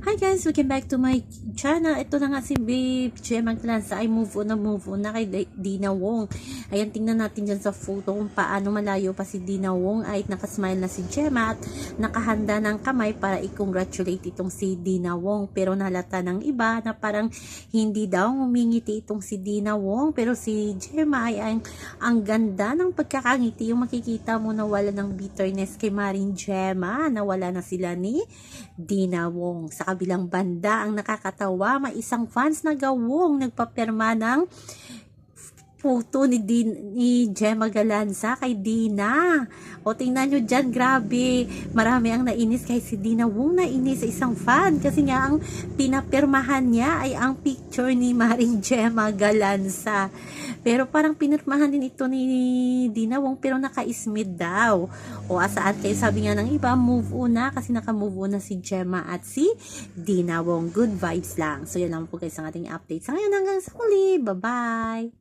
Hi guys, welcome back to my channel. Ito na nga si Babe Gemma Glanza. Ay move on na move on na kay Di- Dina Wong. Ayan, tingnan natin dyan sa photo kung paano malayo pa si Dina Wong ay nakasmile na si Gemma at nakahanda ng kamay para i-congratulate itong si Dina Wong. Pero nalata ng iba na parang hindi daw umingiti itong si Dina Wong. Pero si Gemma ay ang, ang ganda ng pagkakangiti. Yung makikita mo na wala ng bitterness kay Maring Gemma. Nawala na sila ni Dina Wong. Sa kabilang banda, ang nakakatawa, may isang fans na gawong nagpapirma ng photo ni, Din, ni Gemma Galanza kay Dina. O tingnan nyo dyan, grabe. Marami ang nainis kay si Dina Wong nainis sa isang fan. Kasi nga ang pinapirmahan niya ay ang picture ni Maring Gemma Galanza. Pero parang pinirmahan din ito ni Dina Wong pero naka-ismid daw. O asaan kayo sabi nga ng iba, move on na kasi naka-move on na si Gemma at si Dina Wong. Good vibes lang. So yan lang po guys ang ating update. Sa ngayon hanggang sa muli. Bye-bye!